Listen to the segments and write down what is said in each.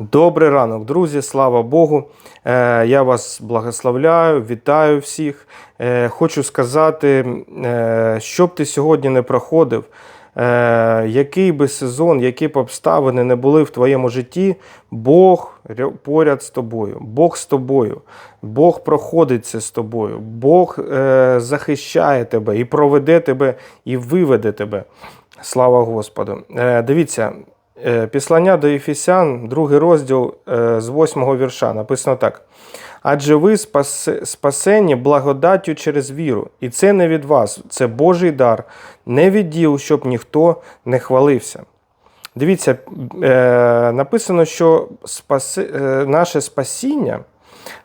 Добрий ранок, друзі, слава Богу. Е, Я вас благословляю, вітаю всіх. Е, Хочу сказати, е, що б ти сьогодні не проходив, який би сезон, які б обставини не були в твоєму житті, Бог ря- поряд з тобою, Бог з тобою, Бог проходить це з тобою, Бог захищає тебе і проведе тебе, і виведе тебе. Слава Господу. Дивіться, Післання до Ефесян, другий розділ е, з восьмого вірша, написано так. Адже ви спасені благодаттю через віру, і це не від вас, це Божий дар, не від діл, щоб ніхто не хвалився. Дивіться, е, написано, що е, наше спасіння,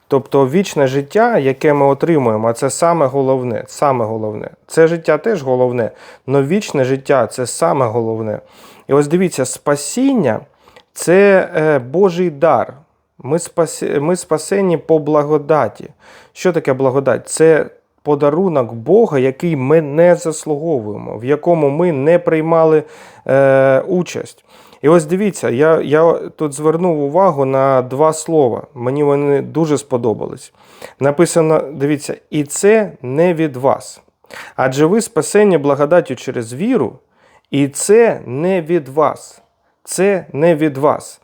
тобто вічне життя, яке ми отримуємо, це саме головне. Саме головне. Це життя теж головне, але вічне життя це саме головне. І ось дивіться, спасіння це е, Божий дар. Ми, спасі, ми спасені по благодаті. Що таке благодать? Це подарунок Бога, який ми не заслуговуємо, в якому ми не приймали е, участь. І ось дивіться, я, я тут звернув увагу на два слова. Мені вони дуже сподобались. Написано: дивіться, і це не від вас. Адже ви спасені благодаттю через віру, і це не від вас. Це не від вас.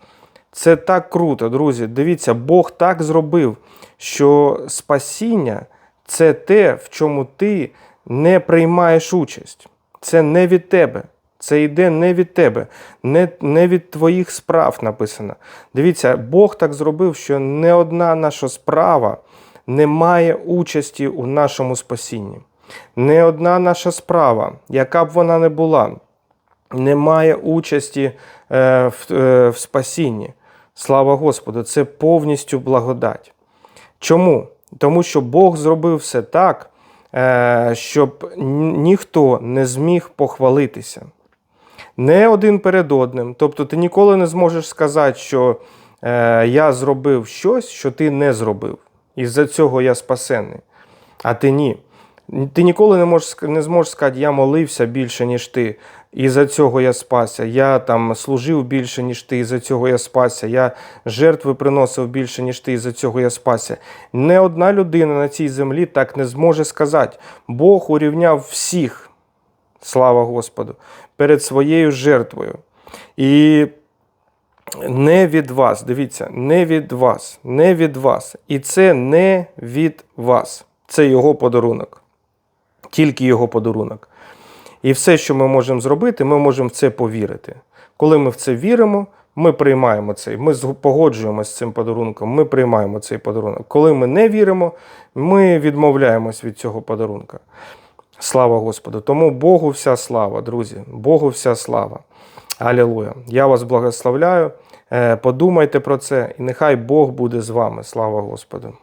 Це так круто, друзі. Дивіться, Бог так зробив, що спасіння це те, в чому ти не приймаєш участь. Це не від тебе. Це йде не від тебе, не, не від твоїх справ написано. Дивіться, Бог так зробив, що не одна наша справа не має участі у нашому спасінні. Не одна наша справа, яка б вона не була, не має участі е, в, е, в спасінні. Слава Господу, це повністю благодать. Чому? Тому що Бог зробив все так, е, щоб ніхто не зміг похвалитися. Не один перед одним. Тобто ти ніколи не зможеш сказати, що е, я зробив щось, що ти не зробив. І з-за цього я спасений. А ти ні. Ти ніколи не, можеш, не зможеш сказати, я молився більше, ніж ти, і за цього я спасся. Я там служив більше, ніж ти, і за цього я спасся. Я жертви приносив більше, ніж ти, і за цього я спасся. Не одна людина на цій землі так не зможе сказати. Бог урівняв всіх, слава Господу, перед своєю жертвою. І не від вас, дивіться, не від вас, не від вас. І це не від вас. Це його подарунок. Тільки його подарунок. І все, що ми можемо зробити, ми можемо в це повірити. Коли ми в це віримо, ми приймаємо цей, ми погоджуємося з цим подарунком, ми приймаємо цей подарунок. Коли ми не віримо, ми відмовляємось від цього подарунка. Слава Господу! Тому Богу вся слава, друзі, Богу вся слава. Алілуя. Я вас благословляю. Е, Подумайте про це, і нехай Бог буде з вами. Слава Господу.